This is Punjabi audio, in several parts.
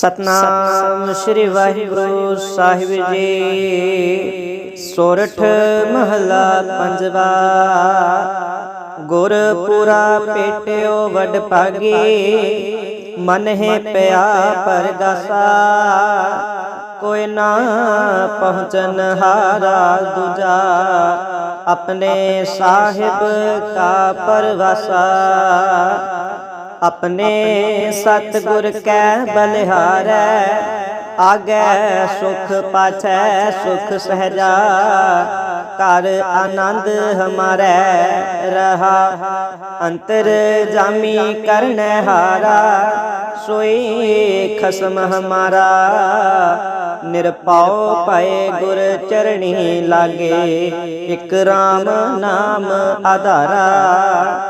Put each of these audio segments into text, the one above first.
ਸਤਨਾਮ ਸ੍ਰੀ ਵਾਹਿਗੁਰੂ ਸਾਹਿਬ ਜੀ। ਸੋਰਠ ਮਹਲਾ ਪੰਜਵਾ। ਗੁਰ ਪੂਰਾ ਪੇਟਿਓ ਵਡ ਭਾਗੀ। ਮਨ ਹੈ ਪਿਆ ਪਰਗਾਸਾ। ਕੋਈ ਨਾ ਪਹੁੰਚਨ ਹਾਰਾ ਦੂਜਾ। ਆਪਣੇ ਸਾਹਿਬ ਕਾ ਪਰਵਾਸਾ। ਆਪਣੇ ਸਤਿਗੁਰ ਕੈ ਬਲਿਹਾਰੈ, ਆਗੈ ਸੁਖ ਪਾਛੈ, ਸੁਖ ਸਹਜਾ ਕਰ ਆਨੰਦ ਹਮਾਰੈ, ਰਹਾ ਅੰਤਰ ਜਾਮੀ ਕਰਨੈ ਹਾਰਾ, ਸੋਈ ਖਸਮ ਹਮਾਰਾ। ਨਿਰਪਾਉ ਪਏ ਗੁਰ ਚਰਣੀ ਲਾਗੇ, ਇਕ ਰਾਮ ਨਾਮ ਆਧਾਰਾ।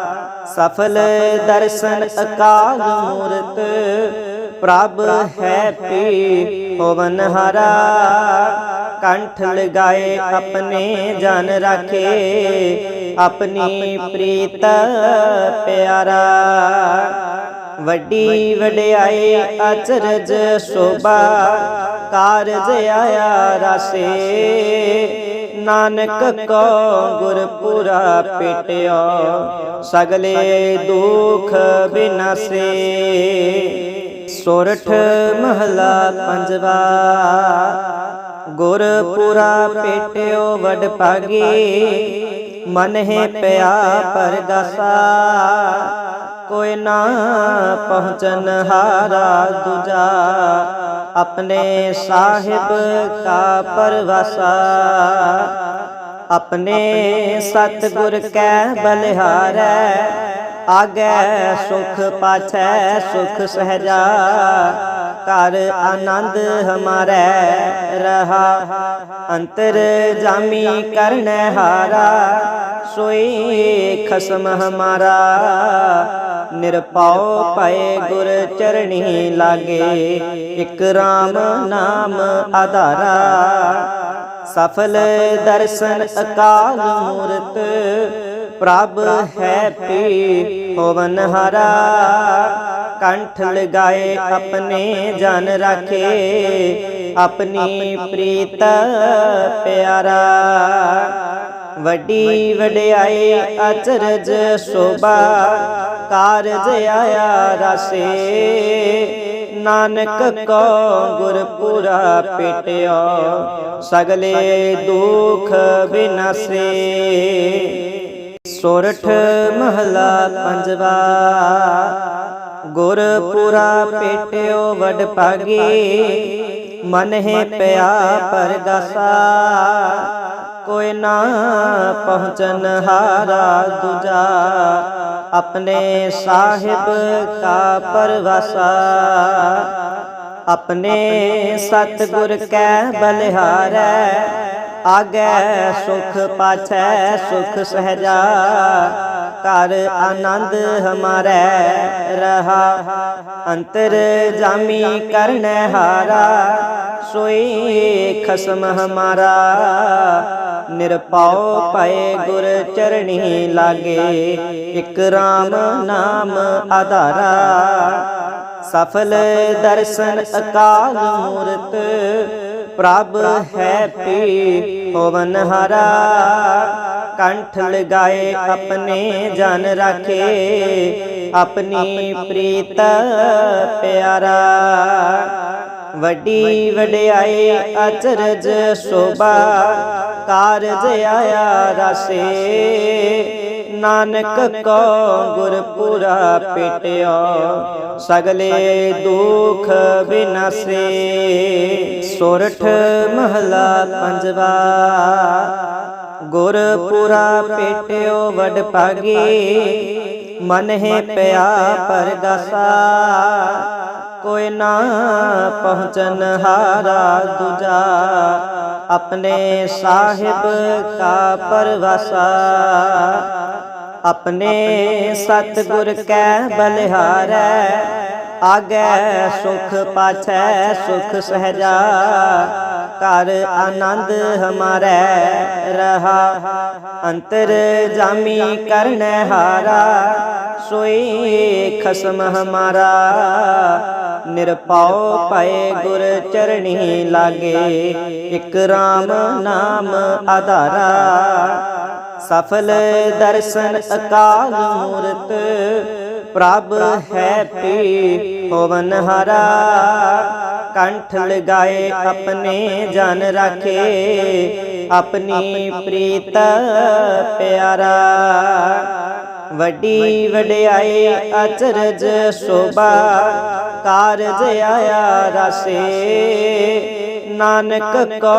ਸਫਲ ਦਰਸ਼ਨ ਅਕਾਲ ਮੂਰਤ, ਪ੍ਰਭ ਹੈ ਪੀ ਹੋਵਨ ਹਰਾ। ਕੰਠ ਲਗਾਏ ਆਪਣੇ ਜਨ ਰਾਖੇ, ਆਪਣੀ ਪ੍ਰੀਤ ਪਿਆਰਾ। ਵੱਡੀ ਵਡਿਆਈ ਅਚਰਜ ਸੋਭਾ, ਕਾਰਜ ਆਇਆ ਰਾਸੇ। ਨਾਨਕ ਕੋ ਗੁਰਪੁਰਾ ਪੇਟਿਓ ਸਗਲੇ ਦੁਖ ਬਿਨਾਸੇ। ਸੋਰਠ ਮਹਲਾ ਪੰਜਵਾ, ਗੁਰਪੁਰਾ ਪੇਟਿਓ ਵਡ ਭਾਗੀ ਮਨ ਹੈ ਪਿਆ ਪਰਗਾਸਾ। ਕੋਈ ਨਾ ਪਹੁੰਚਨ ਹਾਰਾ ਦੂਜਾ ਆਪਣੇ ਸਾਹਿਬ ਕਾ ਪਰਵਾਸਾ ਆਪਣੇ ਸਤਿਗੁਰ ਕੈ ਬਲਿਹਾਰੈ ਆਗੈ ਸੁਖ ਪਾਛੈ, ਸੁਖ ਸਹਜਾ। ਘਰ ਆਨੰਦ ਹਮਾਰੈ, ਰਹਾ। ਅੰਤਰ ਜਾਮੀ ਕਰਨੈ ਹਾਰਾ, ਸੋਈ ਖਸਮ ਹਮਾਰਾ। ਨਿਰਪਾਉ ਪਏ ਗੁਰ ਚਰਣੀ ਲਾਗੇ, ਇਕ ਰਾਮ ਨਾਮ ਆਧਾਰਾ। ਸਫਲ ਦਰਸ਼ਨ ਅਕਾਲ ਮੂਰਤ ਪ੍ਰਭ ਹੈ ਪੀ ਹੋਵਨ ਹਰਾ। ਕੰਠ ਲਗਾਏ ਆਪਣੇ ਜਨ ਰਾਖੇ। ਆਪਣੀ ਪ੍ਰੀਤ ਪਿਆਰਾ। ਵੱਡੀ ਵਡਿਆਈ ਅਚਰਜ ਸੋਭਾ। ਕਾਰਜ ਆਇਆ ਰਾਸੇ। ਨਾਨਕ ਕੋ ਗੁਰਪੁਰਾ ਪੇਟਿਓ। ਸਗਲੇ ਦੁਖ ਬਿਨਾਸੇ। ਸੋਰਠ ਮਹਲਾ ਪੰਜਵਾ। ਗੁਰਪੁਰਾ ਪੇਟਿਓ ਵਡ ਭਾਗੀ ਮਨ ਹੈ ਪਿਆ ਪਰਗਾਸਾ। ਕੋਈ ਨਾ ਪਹੁੰਚਨ ਹਾਰਾ ਦੂਜਾ, ਆਪਣੇ ਸਾਹਿਬ ਕਾ ਪਰਵਾਸਾ। ਆਪਣੇ ਸਤਿਗੁਰ ਕੈ ਬਲਿਹਾਰੈ ਆਗੈ ਸੁਖ ਪਾਛੈ, ਸੁਖ ਸਹਜਾ। ਕਰ ਆਨੰਦ ਹਮਾਰੈ, ਰਹਾ। ਅੰਤਰ ਜਾਮੀ ਕਰਨੈ ਹਾਰਾ, ਸੋਈ ਖਸਮ ਹਮਾਰਾ। ਨਿਰਪਾਉ ਪਏ ਗੁਰ ਚਰਣੀ ਲਾਗੇ, ਇਕ ਰਾਮ ਨਾਮ ਆਧਾਰਾ। ਸਫਲ ਦਰਸ਼ਨ ਅਕਾਲ ਮੂਰਤ ਪ੍ਰਭ ਹੈ ਪੀ ਹੋਵਨ ਹਰਾ। ਕੰਠ ਲਗਾਏ ਆਪਣੇ ਜਨ ਰਾਖੇ। ਆਪਣੀ ਪ੍ਰੀਤ ਪਿਆਰਾ। ਵੱਡੀ ਵਡਿਆਈ ਅਚਰਜ ਸੋਭਾ। ਕਾਰਜ ਆਇਆ ਰਾਸੇ। ਨਾਨਕ ਕੋ ਗੁਰਪੁਰਾ ਪੇਟਿਓ, ਸਗਲੇ ਦੁਖ ਬਿਨਾਸੇ। ਸੋਰਠ ਮਹਲਾ ਪੰਜਵਾ, ਗੁਰਪੁਰਾ ਪੇਟਿਓ ਵਡ ਭਾਗੀ ਮਨ ਹੈ ਪਿਆ ਪਰਗਾਸਾ। ਕੋਈ ਨਾ ਪਹੁੰਚਨ ਹਾਰਾ ਦੂਜਾ, ਆਪਣੇ ਸਾਹਿਬ ਕਾ ਪਰਵਸਾ। ਆਪਣੇ ਸਤਿਗੁਰ ਕੈ ਬਲਿਹਾਰੈ, ਆਗੈ ਸੁਖ ਪਾਛੈ, ਸੁਖ ਸਹਜਾ। ਕਰ ਆਨੰਦ ਹਮਾਰੇ, ਰਹਾ ਅੰਤਰ ਜਾਮੀ ਕਰਨ ਹਾਰਾ। ਸੋਈ ਖਸਮ ਹਮਾਰਾ ਨਿਰਪਾਉ ਪਏ ਗੁਰ ਚਰਣੀ ਲਾਗੇ। ਇਕ RAM ਨਾਮ ਆਧਾਰਾ। ਸਫਲ ਦਰਸ਼ਨ ਅਕਾਲ ਮੂਰਤ, ਪ੍ਰਭ ਹੈ ਪੀ ਹੋਵਨ ਹਰਾ। ਕੰਠ ਲਗਾਏ ਆਪਣੇ ਜਨ ਰਾਖੇ, ਆਪਣੀ ਪ੍ਰੀਤ ਪਿਆਰਾ। ਵੱਡੀ ਵਡਿਆਈ ਅਚਰਜ ਸੋਭਾ, ਕਾਰਜ ਆਇਆ ਰਸੇ। ਨਾਨਕ ਕੋ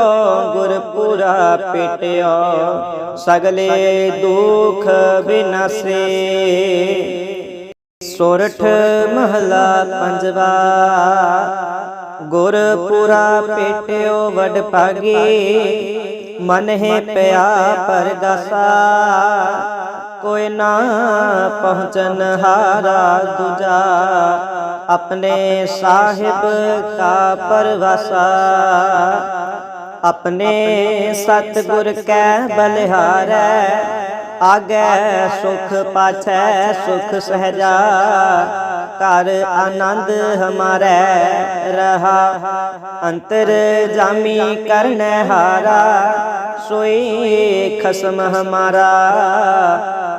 ਗੁਰਪੁਰਾ ਪੇਟਿਓ ਸਗਲੇ ਦੁਖ ਬਿਨਾਸੇ। ਸੁਰਠ ਮਹਲਾ ਪੰਜਵਾ, ਗੁਰਪੁਰਾ ਪੇਟਿਓ ਵਡ ਭਾਗੀ ਮਨ ਹੈ ਪਿਆ ਪਰਗਾਸਾ। ਕੋਈ ਨਾ ਪਹੁੰਚਨ ਹਾਰਾ ਦੂਜਾ। ਆਪਣੇ ਸਾਹਿਬ ਕਾ ਪਰਵਾਸਾ। ਆਪਣੇ ਸਤਿਗੁਰ ਕੈ ਬਲਿਹਾਰੈ। ਆਗੇ ਸੁਖ ਪਾਛੈ, ਸੁਖ ਸਹਜਾ। ਘਰ ਆਨੰਦ ਹਮਾਰੇ, ਰਹਾ। ਅੰਤਰ ਜਾਮੀ ਕਰਨ ਹਾਰਾ, ਸੋਈ ਖਸਮ ਹਮਾਰਾ।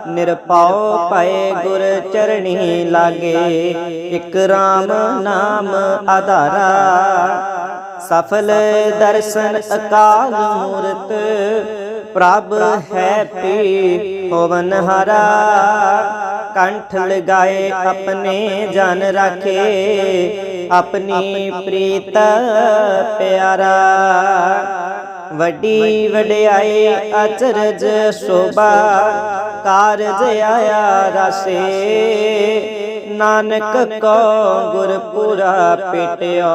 ਨਿਰਪਾਉ ਪਏ ਗੁਰ ਚਰਣੀ ਲਾਗੇ, ਇਕ RAM ਨਾਮ ਆਧਾਰਾ। ਸਫਲ ਦਰਸ਼ਨ ਅਕਾਲ ਮੂਰਤ ਪ੍ਰਭ ਹੈ ਪੀ ਹੋਵਨ ਹਰਾ। ਕੰਠ ਲਗਾਏ ਆਪਣੇ ਜਨ ਰਾਖੇ। ਆਪਣੀ ਪ੍ਰੀਤ ਪਿਆਰਾ। ਵੱਡੀ ਵਡਿਆਈ ਅਚਰਜ ਸੋਭਾ। ਕਾਰਜ ਆਇਆ ਰਸੇ। ਨਾਨਕ ਕੋ ਗੁਰਪੁਰਾ ਪੇਟਿਓ।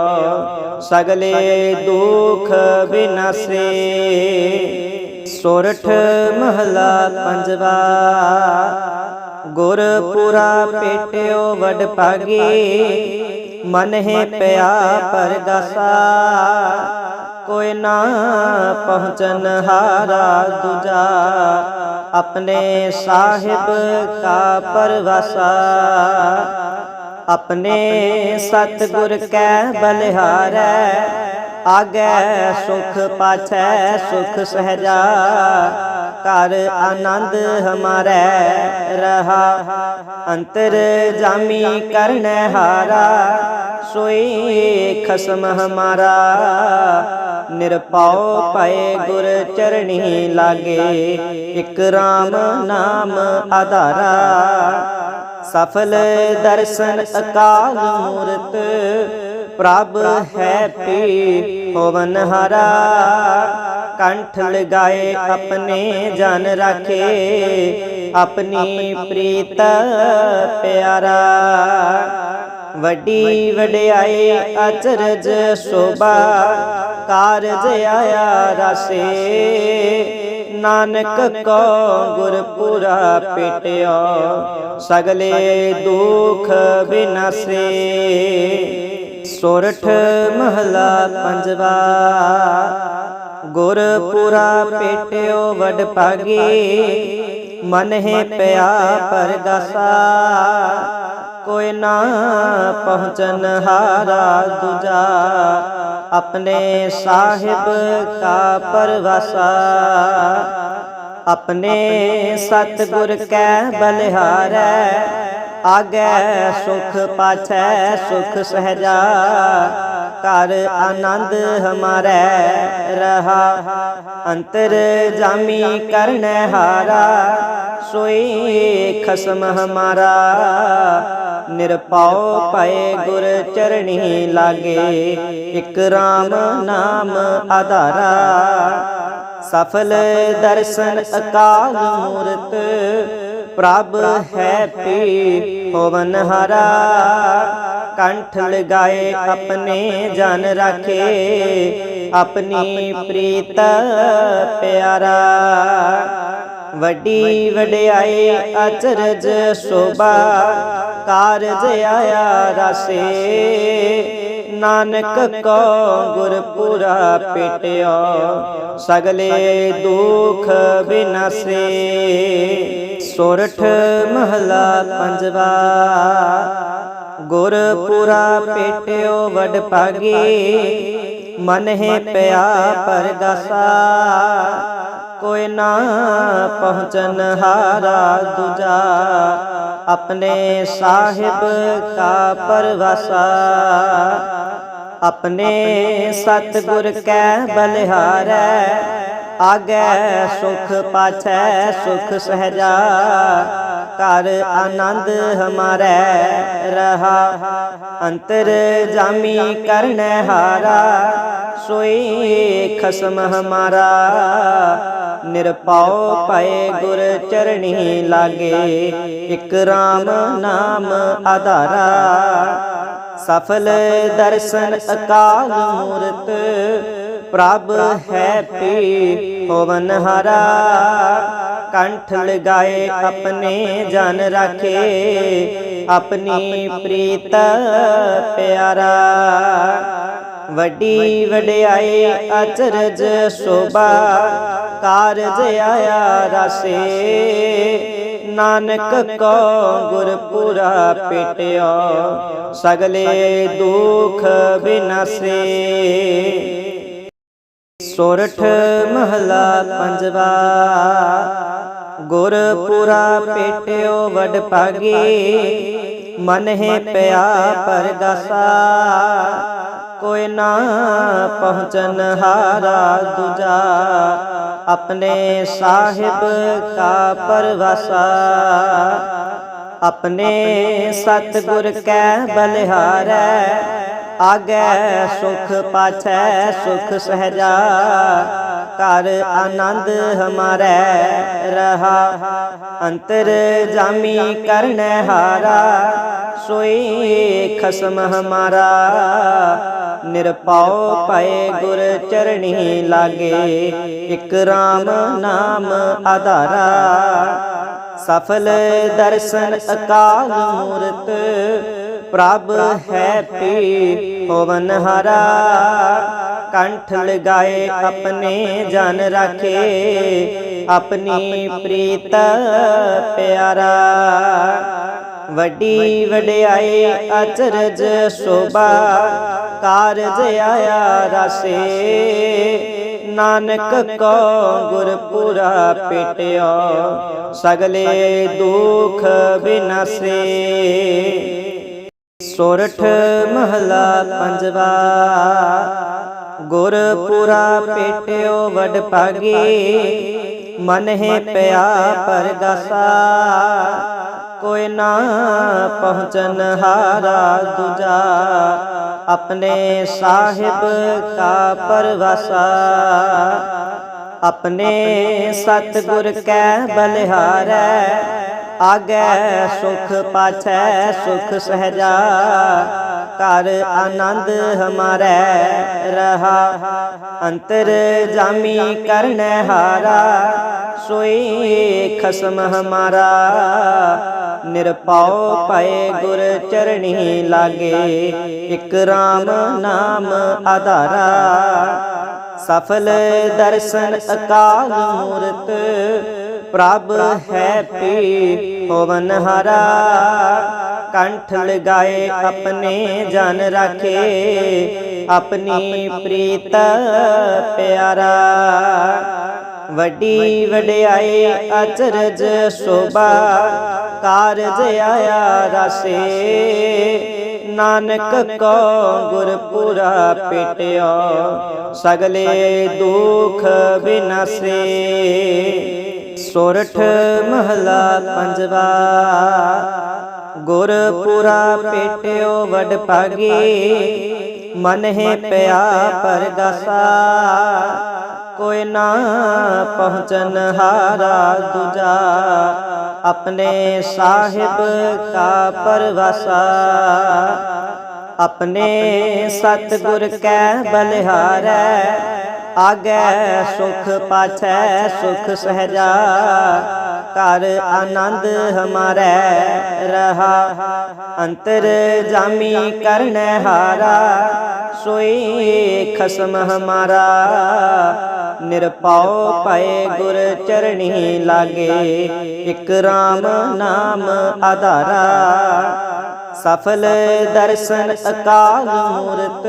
ਸਗਲੇ ਦੁਖ ਬਿਨਾਸੇ। ਸੋਰਠ ਮਹਲਾ ਪੰਜਵਾ। ਗੁਰਪੁਰਾ ਪੇਟਿਓ ਵਡ ਭਾਗੀ ਮਨ ਹੈ ਪਿਆ ਪਰਗਾਸਾ। ਕੋਈ ਨਾ ਪਹੁੰਚਨ ਹਾਰਾ ਦੂਜਾ, ਆਪਣੇ ਸਾਹਿਬ ਕਾ ਪਰਵਸਾ। ਆਪਣੇ ਸਤਿਗੁਰ ਕੈ ਬਲਿਹਾਰੈ ਆਗੈ ਸੁਖ ਪਾਛੈ, ਸੁਖ ਸਹਜਾ। ਘਰ ਆਨੰਦ ਹਮਾਰੇ, ਰਹਾ। ਅੰਤਰ ਜਾਮੀ ਕਰਨ ਹਾਰਾ, ਸੋਈ ਖਸਮ ਹਮਾਰਾ। ਨਿਰਪਾਉ ਪਏ ਗੁਰ ਚਰਣੀ ਲਾਗੇ, ਇਕ ਰਾਮ ਨਾਮ ਆਧਾਰਾ। ਸਫਲ ਦਰਸ਼ਨ ਅਕਾਲ ਮੂਰਤ ਪ੍ਰਭ ਹੈ ਪੀ ਹੋਵਨ ਹਰਾ। ਕੰਠ ਲਗਾਏ ਆਪਣੇ ਜਨ ਰਾਖੇ। ਆਪਣੀ ਪ੍ਰੀਤ ਪਿਆਰਾ। ਵੱਡੀ ਵਡਿਆਈ ਅਚਰਜ ਸੋਭਾ। ਕਾਰਜ ਆਇਆ ਰਸੇ। ਨਾਨਕ ਕੋ ਗੁਰਪੁਰਾ ਪੇਟਿਓ। ਸਗਲੇ ਦੁਖ ਬਿਨਾਸੇ। ਸੋਰਠ ਮਹਲਾ ਪੰਜਵਾ। ਗੁਰਪੁਰਾ ਪੇਟਿਓ ਵਡ ਭਾਗੀ ਮਨ ਹੈ ਪਿਆ ਪਰਗਾਸਾ। ਕੋਈ ਨਾ ਪਹੁੰਚਨ ਹਾਰਾ ਦੂਜਾ, ਆਪਣੇ ਸਾਹਿਬ ਕਾ ਪਰਵਸਾ। ਆਪਣੇ ਸਤਿਗੁਰ ਕੈ ਬਲਿਹਾਰੈ ਆਗੇ, ਸੁਖ ਪਾਛੈ, ਸੁਖ ਸਹਜਾ। ਘਰ ਆਨੰਦ ਹਮਾਰੇ, ਰਹਾ। ਅੰਤਰ ਜਾਮੀ ਕਰਨ ਹਾਰਾ, ਸੋਈ ਖਸਮ ਹਮਾਰਾ। ਨਿਰਪਾਉ ਪਏ ਗੁਰ ਚਰਣੀ ਲਾਗੇ, ਇਕ RAM ਨਾਮ ਆਧਾਰਾ। ਸਫਲ ਦਰਸ਼ਨ ਅਕਾਲ ਮੂਰਤ ਪ੍ਰਭ ਹੈ ਪੀ ਹੋਵਨ ਹਰਾ। ਕੰਠ ਲਗਾਏ ਆਪਣੇ ਜਨ ਰਾਖੇ। ਆਪਣੀ ਪ੍ਰੀਤ ਪਿਆਰਾ। ਵੱਡੀ ਵਡਿਆਈ ਅਚਰਜ ਸੋਭਾ। ਕਾਰਜ ਆਇਆ ਰਸੇ। ਨਾਨਕ ਕੋ ਗੁਰਪੁਰਾ ਪੇਟਿਓ, ਸਗਲੇ ਦੁਖ ਬਿਨਾਸੇ। ਸੁਰਠ ਮਹਲਾ ਪੰਜਵਾ, ਗੁਰਪੁਰਾ ਪੇਟਿਓ ਵਡ ਭਾਗੀ ਮਨ ਹੈ ਪਿਆ ਪਰਗਾਸਾ। ਕੋਈ ਨਾ ਪਹੁੰਚਨ ਹਾਰਾ ਦੂਜਾ। ਆਪਣੇ ਸਾਹਿਬ ਕਾ ਪਰਵਾਸਾ। ਆਪਣੇ ਸਤਿਗੁਰ ਕੈ ਬਲਿਹਾਰੈ। ਆਗੈ ਸੁਖ ਪਾਛੈ, ਸੁਖ ਸਹਜਾ। ਘਰ ਆਨੰਦ ਹਮਾਰੈ, ਰਹਾ। ਅੰਤਰ ਜਾਮੀ ਕਰਨ ਹਾਰਾ, ਸੋਈ ਖਸਮ ਹਮਾਰਾ। ਨਿਰਪਾਉ ਪਏ ਗੁਰ ਚਰਣੀ ਲਾਗੇ, ਇਕ RAM ਨਾਮ ਆਧਾਰਾ। ਸਫਲ ਦਰਸ਼ਨ ਅਕਾਲ ਮੂਰਤ ਪ੍ਰਭ ਹੈ ਪੀ, ਹੋਵਨ ਹਰਾ। ਕੰਠ ਲਗਾਏ ਆਪਣੇ ਜਨ ਰਾਖੇ। ਆਪਣੀ ਪ੍ਰੀਤ ਪਿਆਰਾ। ਵੱਡੀ ਵਡਿਆਈ ਅਚਰਜ ਸੋਭਾ। ਕਾਰਜ ਆਇਆ ਰਸੇ। ਨਾਨਕ ਕੋ ਗੁਰਪੁਰਾ ਪੇਟਿਓ। ਸਗਲੇ ਦੁਖ ਬਿਨਾਸੇ। ਸੋਰਠ ਮਹਲਾ ਪੰਜਵਾ। ਗੁਰਪੁਰਾ ਪੇਟਿਓ ਵਡ ਭਾਗੀ ਮਨ ਹੈ ਪਿਆ ਪਰਗਾਸਾ। ਕੋਈ ਨਾ ਪਹੁੰਚਨ ਹਾਰਾ ਦੂਜਾ, ਆਪਣੇ ਸਾਹਿਬ ਕਾ ਪਰਵਸਾ। ਆਪਣੇ ਸਤਿਗੁਰ ਕੈ ਬਲਿਹਾਰੈ ਆਗੈ ਸੁਖ ਪਾਛੈ, ਸੁਖ ਸਹਜਾ। ਘਰ ਆਨੰਦ ਹਮਾਰੈ, ਰਹਾ। ਅੰਤਰ ਜਾਮੀ ਕਰਨ ਹਾਰਾ। ਸੋਈ ਖਸਮ ਹਮਾਰਾ। ਨਿਰਪਾਉ ਪਏ ਗੁਰ ਚਰਣੀ ਲਾਗੇ। ਇਕ RAM ਨਾਮ ਆਧਾਰਾ। ਸਫਲ ਦਰਸ਼ਨ ਅਕਾਲ ਮੂਰਤ। ਪ੍ਰਭ ਹੈ ਪੀ ਹੋਵਨ ਹਰਾ। ਕੰਠ ਲਗਾਏ ਆਪਣੇ ਜਨ ਰਾਖੇ। ਆਪਣੀ ਪ੍ਰੀਤ ਪਿਆਰਾ। ਵੱਡੀ ਵਡਿਆਈ ਅਚਰਜ ਸੋਭਾ। ਕਾਰਜ ਆਇਆ ਰਸੇ। ਨਾਨਕ ਕੋ ਗੁਰਪੁਰਾ ਪੇਟਿਓ। ਸਗਲੇ ਦੁਖ ਬਿਨਾਸੇ। ਸੋਰਠ ਮਹਲਾ ਪੰਜਵਾ। ਗੁਰਪੁਰਾ ਪੇਟਿਓ ਵਡ ਭਾਗੀ ਮਨ ਹੈ ਪਿਆ ਪਰਗਾਸਾ। ਕੋਈ ਨਾ ਪਹੁੰਚਨ ਹਾਰਾ ਦੂਜਾ, ਆਪਣੇ ਸਾਹਿਬ ਕਾ ਪਰਵਾਸਾ। ਆਪਣੇ ਸਤਿਗੁਰ ਕੈ ਬਲਿਹਾਰੈ ਆਗੈ ਸੁਖ ਪਾਛੈ, ਸੁਖ ਸਹਜਾ। ਘਰ ਆਨੰਦ ਹਮਾਰੈ, ਰਹਾ। ਅੰਤਰ ਜਾਮੀ ਕਰਨ ਹਾਰਾ, ਸੋਈ ਖਸਮ ਹਮਾਰਾ। ਨਿਰਪਾਉ ਪਏ ਗੁਰ ਚਰਣੀ ਲਾਗੇ, ਇਕ RAM ਨਾਮ ਆਧਾਰਾ। ਸਫਲ ਦਰਸ਼ਨ ਅਕਾਲ ਮੂਰਤ ਪ੍ਰਭ ਹੈ ਪੀ ਹੋਵਨ ਹਰਾ। ਕੰਠ ਲਗਾਏ ਆਪਣੇ ਜਨ ਰਾਖੇ। ਆਪਣੀ ਪ੍ਰੀਤ ਪਿਆਰਾ। ਵੱਡੀ ਵਡਿਆਈ ਅਚਰਜ ਸੋਭਾ। ਕਾਰਜ ਆਇਆ ਰਸੇ। ਨਾਨਕ ਕੋ ਗੁਰਪੁਰਾ ਪੇਟਿਓ। ਸਗਲੇ ਦੁਖ ਬਿਨਾਸੇ। ਸੋਰਠ ਮਹਲਾ ਪੰਜਵਾ। ਗੁਰਪੁਰਾ ਪੇਟਿਓ ਵਡ ਭਾਗੀ ਮਨ ਹੈ ਪਿਆ ਪਰਗਾਸਾ। ਕੋਈ ਨਾ ਪਹੁੰਚਨ ਹਾਰਾ ਦੂਜਾ, ਆਪਣੇ ਸਾਹਿਬ ਕਾ ਪਰਵਾਸਾ। ਆਪਣੇ ਸਤਿਗੁਰ ਕੈ ਬਲਿਹਾਰੈ ਆਗੈ ਸੁਖ ਪਾਛੈ, ਸੁਖ ਸਹਜਾ। ਘਰ ਆਨੰਦ ਹਮਾਰੇ, ਰਹਾ। ਅੰਤਰ ਜਾਮੀ ਕਰਨ ਹਾਰਾ, ਸੋਈ ਖਸਮ ਹਮਾਰਾ। ਨਿਰਪਉ ਪਏ ਗੁਰ ਚਰਣੀ ਲਾਗੇ, ਇਕ ਰਾਮ ਨਾਮ ਆਧਾਰਾ। ਸਫਲ ਦਰਸ਼ਨ ਅਕਾਲ ਮੂਰਤ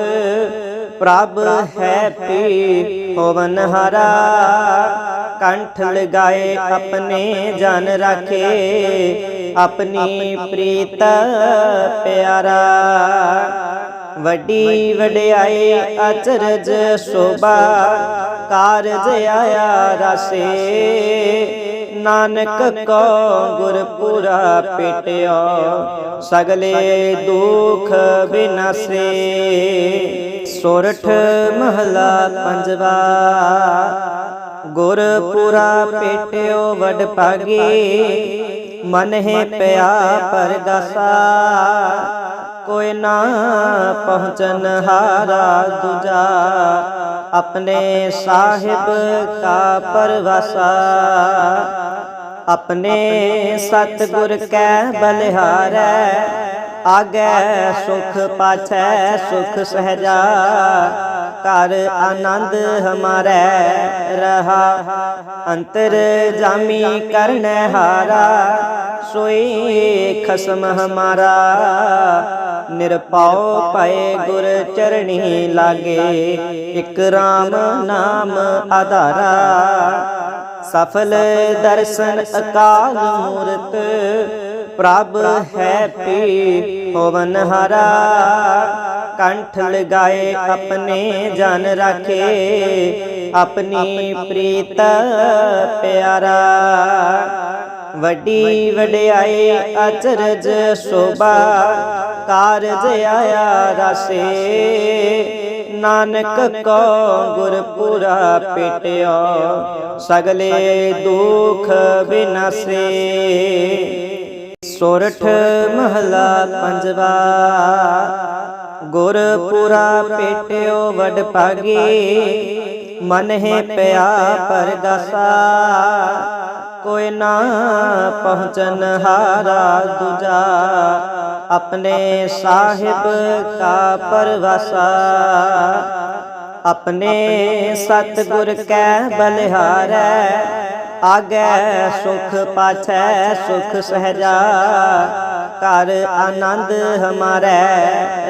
ਪ੍ਰਭ ਹੈ ਪੀ ਹੋਵਨ ਹਰਾ। ਕੰਠ ਲਗਾਏ ਆਪਣੇ ਜਨ ਰਾਖੇ। ਆਪਣੀ ਪ੍ਰੀਤ ਪਿਆਰਾ। ਵੱਡੀ ਵਡਿਆਈ ਅਚਰਜ ਸੋਭਾ। ਕਾਰਜ ਆਇਆ ਰਸੇ। ਨਾਨਕ ਕੋ ਗੁਰਪੁਰਾ ਪੇਟਿਓ ਸਗਲੇ ਦੁਖ ਬਿਨਾਸੇ। ਸੁਰਠ ਮਹਲਾ ਪੰਜਵਾ, ਗੁਰਪੁਰਾ ਪੇਟਿਓ ਵਡ ਭਾਗੀ ਮਨ ਹੈ ਪਿਆ ਪਰਗਾਸਾ। ਕੋਈ ਨਾ ਪਹੁੰਚਨ ਹਾਰਾ ਦੂਜਾ ਆਪਣੇ ਸਾਹਿਬ ਕਾ ਪਰਵਾਸਾ ਆਪਣੇ ਸਤਿਗੁਰ ਕੈ ਬਲਿਹਾਰੈ ਆਗੈ ਸੁਖ ਪਾਛੈ, ਸੁਖ ਸਹਜਾ। ਘਰ ਆਨੰਦ ਹਮਾਰੇ, ਰਹਾ। ਅੰਤਰ ਜਾਮੀ ਕਰਨ ਹਾਰਾ, ਸੋਈ ਖਸਮ ਹਮਾਰਾ। ਨਿਰਪਉ ਪਏ ਗੁਰ ਚਰਣੀ ਲਾਗੇ, ਇਕ ਰਾਮ ਨਾਮ ਆਧਾਰਾ। ਸਫਲ ਦਰਸ਼ਨ ਅਕਾਲ ਮੂਰਤ ਪ੍ਰਭ ਹੈ ਪੀ ਹੋਵਨ ਹਰਾ। ਕੰਠ ਲਗਾਏ ਆਪਣੇ ਜਨ ਰਾਖੇ। ਆਪਣੀ ਪ੍ਰੀਤ ਪਿਆਰਾ। ਵੱਡੀ ਵਡਿਆਈ ਅਚਰਜ ਸੋਭਾ। ਕਾਰਜ ਆਇਆ ਰਸੇ। ਨਾਨਕ ਕੋ ਗੁਰਪੁਰਾ ਪੇਟਿਓ। ਸਗਲੇ ਦੁਖ ਬਿਨਾਸੇ। ਸੋਰਠ ਮਹਲਾ ਪੰਜਵਾ। ਗੁਰਪੁਰਾ ਪੇਟਿਓ ਵਡ ਭਾਗੀ ਮਨ ਹੈ ਪਿਆ ਪਰਗਾਸਾ। ਕੋਈ ਨਾ ਪਹੁੰਚਨ ਹਾਰਾ ਦੂਜਾ, ਆਪਣੇ ਸਾਹਿਬ ਕਾ ਪਰਵਾਸਾ। ਆਪਣੇ ਸਤਿਗੁਰ ਕੈ ਬਲਿਹਾਰੈ ਆਗੈ ਸੁਖ ਪਾਛੈ, ਸੁਖ ਸਹਜਾ। ਘਰ ਆਨੰਦ ਹਮਾਰੇ,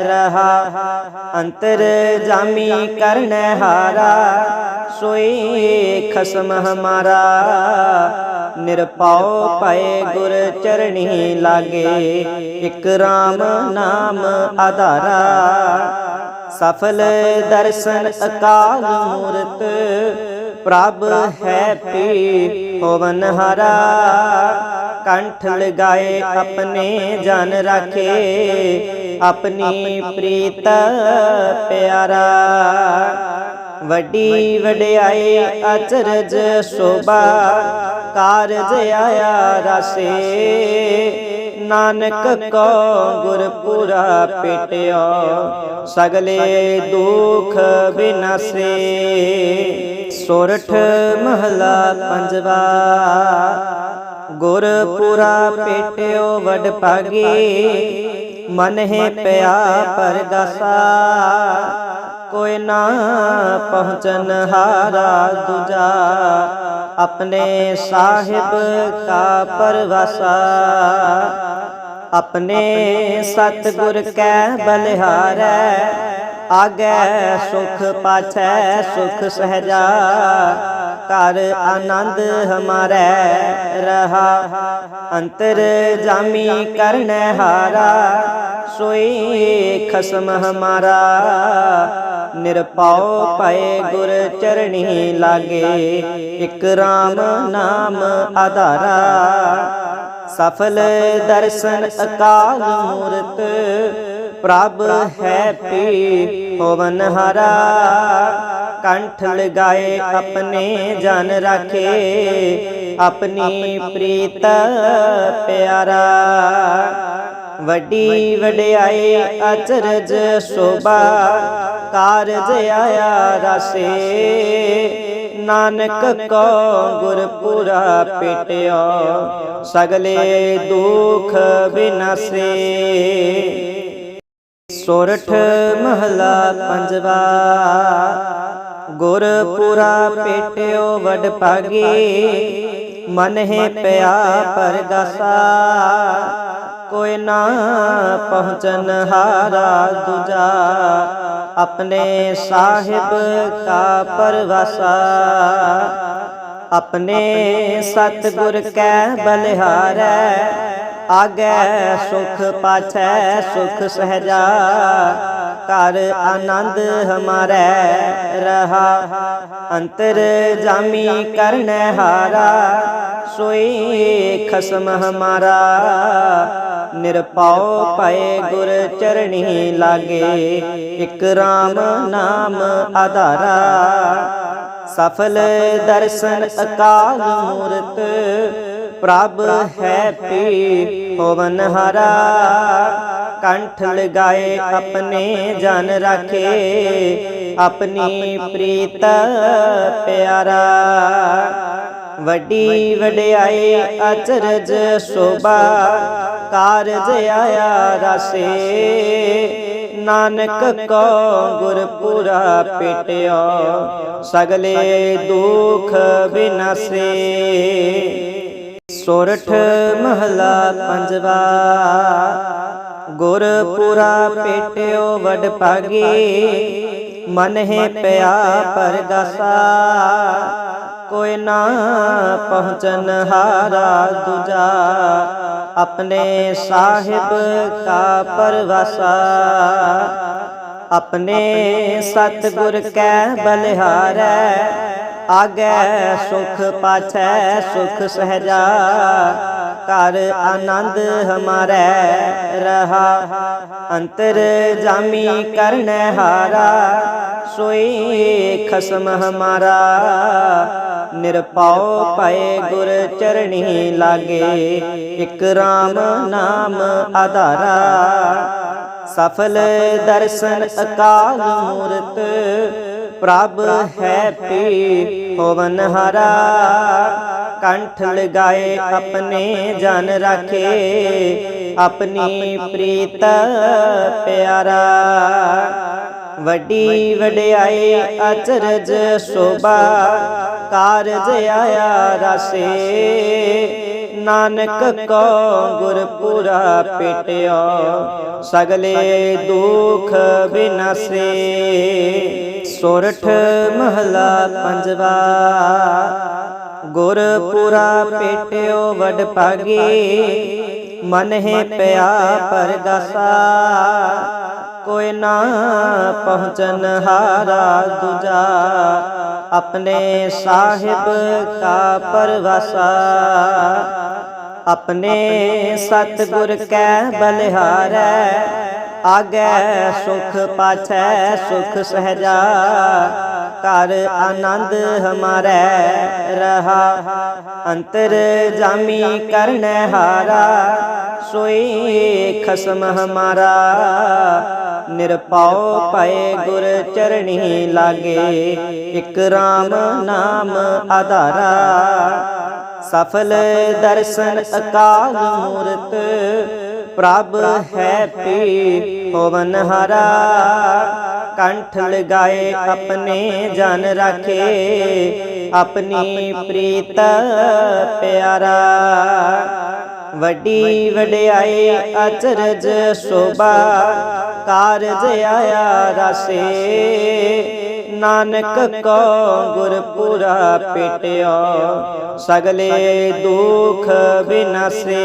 ਰਹਾ। ਅੰਤਰ ਜਾਮੀ ਕਰਨ ਹਾਰਾ, ਸੋਈ ਖਸਮ ਹਮਾਰਾ। ਨਿਰਪਉ ਪਏ ਗੁਰ ਚਰਣੀ ਲਾਗੇ, ਇਕ ਰਾਮ ਨਾਮ ਆਧਾਰਾ। ਸਫਲ ਦਰਸ਼ਨ ਅਕਾਲ ਮੂਰਤ ਪ੍ਰਭ ਹੈ ਪੀ ਹੋਵਨ ਹਰਾ। ਕੰਠ ਲਗਾਏ ਆਪਣੇ ਜਨ ਰਾਖੇ। ਆਪਣੀ ਪ੍ਰੀਤ ਪਿਆਰਾ। ਵੱਡੀ ਵਡਿਆਈ, ਅਚਰਜ, ਸੋਭਾ, ਕਾਰਜ ਆਇਆ ਰਸੇ। ਨਾਨਕ ਕੋ ਗੁਰਪੁਰਾ ਪੇਟਿਓ, ਸਗਲੇ ਦੁਖ ਬਿਨਾਸੇ। ਸੋਰਠ ਮਹਲਾ ਪੰਜਵਾ, ਗੁਰਪੁਰਾ ਪੇਟਿਓ ਵਡ ਭਾਗੀ ਮਨ ਹੈ ਪਿਆ ਪਰਗਾਸਾ। ਕੋਈ ਨਾ ਪਹੁੰਚਨ ਹਾਰਾ ਦੂਜਾ। ਆਪਣੇ ਸਾਹਿਬ ਕਾ ਪਰਵਾਸਾ। ਆਪਣੇ ਸਤਿਗੁਰ ਕੈ ਬਲਿਹਾਰੈ। ਆਗੈ ਸੁਖ ਪਾਛੈ, ਸੁਖ ਸਹਜਾ। ਕਰ ਆਨੰਦ ਹਮਾਰੇ, ਰਹਾ। ਅੰਤਰ ਜਾਮੀ ਕਰਨ ਹਾਰਾ। ਸੋਈ ਖਸਮ ਹਮਾਰਾ। ਨਿਰਪਉ ਪਏ ਗੁਰ ਚਰਣੀ ਲਾਗੇ, ਇਕ ਰਾਮ ਨਾਮ ਆਧਾਰਾ। ਸਫਲ ਦਰਸ਼ਨ ਅਕਾਲ ਮੂਰਤ, ਪ੍ਰਭ ਹੈ ਪੀ ਹੋਵਨ ਹਰਾ। ਕੰਠ ਲਗਾਏ ਆਪਣੇ ਜਨ ਰਾਖੇ, ਆਪਣੀ ਪ੍ਰੀਤ ਪਿਆਰਾ। ਵੱਡੀ ਵਡਿਆਈ, ਅਚਰਜ, ਸੋਭਾ, ਕਾਰਜ ਆਇਆ ਰਸੇ। ਨਾਨਕ ਕੋ ਗੁਰਪੁਰਾ ਪੇਟਿਓ, ਸਗਲੇ ਦੁਖ ਬਿਨਾਸੇ। ਸੋਰਠ ਮਹਲਾ ਪੰਜਵਾ, ਗੁਰਪੁਰਾ ਪੇਟਿਓ ਵਡ ਭਾਗੀ ਮਨ ਹੈ ਪਿਆ ਪਰਗਾਸਾ। ਕੋਈ ਨਾ ਪਹੁੰਚਨ ਹਾਰਾ ਦੂਜਾ। ਆਪਣੇ ਸਾਹਿਬ ਕਾ ਪਰਵਾਸਾ। ਆਪਣੇ ਸਤਿਗੁਰ ਕੈ ਬਲਿਹਾਰੈ। ਆਗੈ ਸੁਖ ਪਾਛੈ, ਸੁਖ ਸਹਜਾ। ਘਰ ਆਨੰਦ ਹਮਾਰੈ, ਰਹਾ। ਅੰਤਰ ਜਾਮੀ ਕਰਨੈ ਹਾਰਾ, ਸੋਈ ਖਸਮ ਹਮਾਰਾ। ਨਿਰਪਾਉ ਪਏ ਗੁਰ ਚਰਣੀ ਲਾਗੇ, ਇਕ RAM ਨਾਮ ਆਧਾਰਾ। ਸਫਲ ਦਰਸ਼ਨ ਅਕਾਲ ਮੂਰਤ ਪ੍ਰਭ ਹੈ ਪੀ ਹੋਵਨ ਹਰਾ। ਕੰਠ ਲਗਾਏ ਆਪਣੇ ਜਨ ਰਾਖੇ। ਆਪਣੀ ਪ੍ਰੀਤ ਪਿਆਰਾ। ਵੱਡੀ ਵਡਿਆਈ ਅਚਰਜ ਸੋਭਾ। ਕਾਰਜ ਆਇਆ ਰਸੇ। ਨਾਨਕ ਕੋ ਗੁਰਪੁਰਾ ਪੇਟਿਓ। ਸਗਲੇ ਦੁਖ ਬਿਨਾਸੇ। ਸੋਰਠ ਮਹਲਾ ਪੰਜਵਾ। ਗੁਰਪੁਰਾ ਪੇਟਿਓ ਵਡ ਭਾਗੀ ਮਨ ਹੈ ਪਿਆ ਪਰਗਾਸਾ। ਕੋਈ ਨਾ ਪਹੁੰਚਨ ਹਾਰਾ ਦੂਜਾ, ਆਪਣੇ ਸਾਹਿਬ ਕਾ ਪਰਵਸਾ। ਆਪਣੇ ਸਤਿਗੁਰ ਕੈ ਬਲਿਹਾਰੈ ਆਗੈ ਸੁਖ ਪਾਛੈ, ਸੁਖ ਸਹਜਾ। ਘਰ ਆਨੰਦ ਹਮਾਰੈ, ਰਹਾ। ਅੰਤਰ ਜਾਮੀ ਕਰਨੈ ਹਾਰਾ, ਸੋਈ ਖਸਮ ਹਮਾਰਾ। ਨਿਰਪਾਉ ਪਏ ਗੁਰ ਚਰਣੀ ਲਾਗੇ, ਇਕ RAM ਨਾਮ ਆਧਾਰਾ। ਸਫਲ ਦਰਸ਼ਨ ਅਕਾਲ ਮੂਰਤ ਪ੍ਰਭ ਹੈ ਪੀ ਹੋਵਨ ਹਰਾ। ਕੰਠ ਲਗਾਏ ਆਪਣੇ ਜਨ ਰਾਖੇ। ਆਪਣੀ ਪ੍ਰੀਤ ਪਿਆਰਾ। ਵੱਡੀ ਵਡਿਆਈ ਅਚਰਜ ਸੋਭਾ। ਕਾਰਜ ਆਇਆ ਰਸੇ। ਨਾਨਕ ਕੋ ਗੁਰਪੁਰਾ ਪੇਟਿਓ। ਸਗਲੇ ਦੁਖ ਬਿਨਾਸੇ। ਸੋਰਠ ਮਹਲਾ ਪੰਜਵਾ। ਗੁਰਪੁਰਾ ਪੇਟਿਓ ਵਡ ਭਾਗੀ ਮਨ ਹੈ ਪਿਆ ਪਰਗਾਸਾ। ਕੋਈ ਨਾ ਪਹੁੰਚਨ ਹਾਰਾ ਦੂਜਾ, ਆਪਣੇ ਸਾਹਿਬ ਕਾ ਪਰਵਾਸਾ। ਆਪਣੇ ਸਤਿਗੁਰ ਕੈ ਬਲਿਹਾਰੈ ਆਗੈ ਸੁਖ ਪਾਛੈ, ਸੁਖ ਸਹਜਾ। ਘਰ ਆਨੰਦ ਹਮਾਰੈ, ਰਹਾ। ਅੰਤਰ ਜਾਮੀ ਕਰਨੈ ਹਾਰਾ, ਸੋਈ ਖਸਮ ਹਮਾਰਾ। ਨਿਰਪਾਉ ਪਏ ਗੁਰ ਚਰਣੀ ਲਾਗੇ, ਇਕ RAM ਨਾਮ ਆਧਾਰਾ। ਸਫਲ ਦਰਸ਼ਨ ਅਕਾਲ ਮੂਰਤ ਪ੍ਰਭ ਹੈ ਪੀ ਹੋਵਨ ਹਰਾ। ਕੰਠ ਲਗਾਏ ਆਪਣੇ ਜਨ ਰਾਖੇ। ਆਪਣੀ ਪ੍ਰੀਤ ਪਿਆਰਾ। ਵੱਡੀ ਵਡਿਆਈ ਅਚਰਜ ਸੋਭਾ। ਕਾਰਜ ਆਇਆ ਰਸੇ। ਨਾਨਕ ਕੋ ਗੁਰਪੁਰਾ ਪੇਟਿਓ। ਸਗਲੇ ਦੁਖ ਬਿਨਾਸੇ।